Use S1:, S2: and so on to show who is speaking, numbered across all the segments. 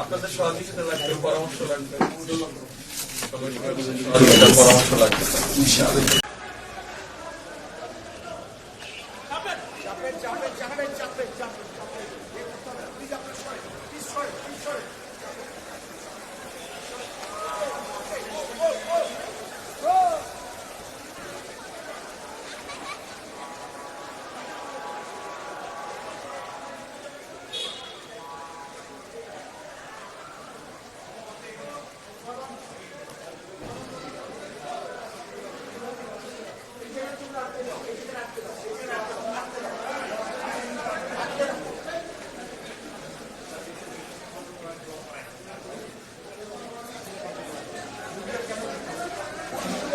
S1: আপনাদের সহযোগিতা লাগবে পরামর্শ লাগবে। পরামর্শ লাগবে Church.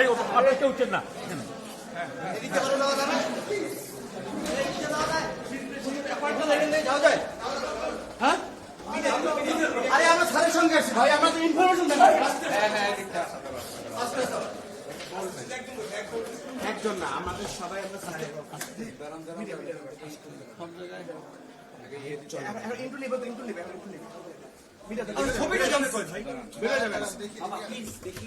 S2: এই আপনি কেউ উঠছেন না।
S3: আরে আমরা স্যারের সঙ্গে আসছি ভাই আমরা তো ইনফরমেশন দেন একজন না আমাদের সবাই আমরা স্যারের ইন্টু নিব তো ইন্টু নিবে ইন্টু নিবে দেখি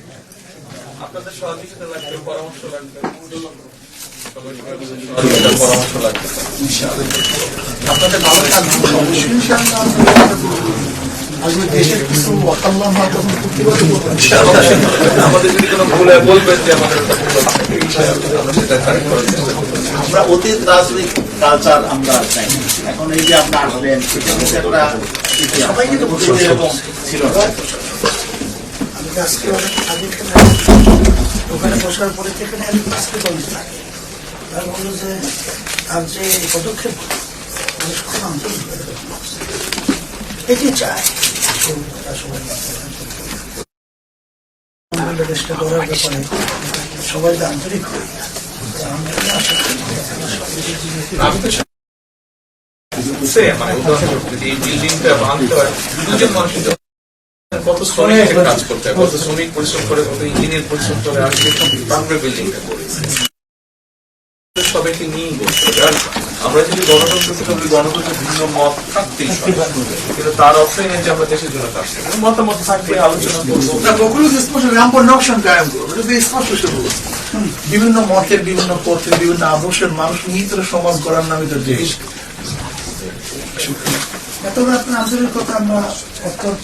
S1: আমাদের বলবেন যে আমাদের আমরা
S4: অতীত রাজনৈতিক কালচার আমরা চাই। এখন এই যে আপনি আসলেন সেটা সবাই কিন্তু ছিল
S5: আজকে অনেক এখানে ওখানে বসার পরে এখানে আমি আজকে বন্ধ থাকে তারা বলল যে তার যে পদক্ষেপ মানুষ এটি চায় সবাই আন্তরিক হয়ে
S1: আমি তো same, মানে এই বিল্ডিংটা ভাঙতে হয় দুজন জন্য কত শ্রমিক কাজ করতে হয়? কত শ্রমিক পরিশ্রম করে কত ইঞ্জিনিয়ার পরিশ্রম করে আর বিল্ডিংটা করেছে। সবাইকে নিয়েই বলতে আমরা যদি গণতন্ত্র থেকে বলি গণতন্ত্রের ভিন্ন মত থাকতেই কিন্তু তার যে আমরা দেশের জন্য কাজ করব মতামত থাকবে আলোচনা করব।
S5: স্পষ্ট রামপুর নকশন কায়েম করব স্পষ্ট বিভিন্ন মতের বিভিন্ন পথের বিভিন্ন আদর্শের মানুষ নিয়ে সমাজ গড়ার নামে তো দেশ। এতটা আপনার আন্তরিকতা আমরা অত্যন্ত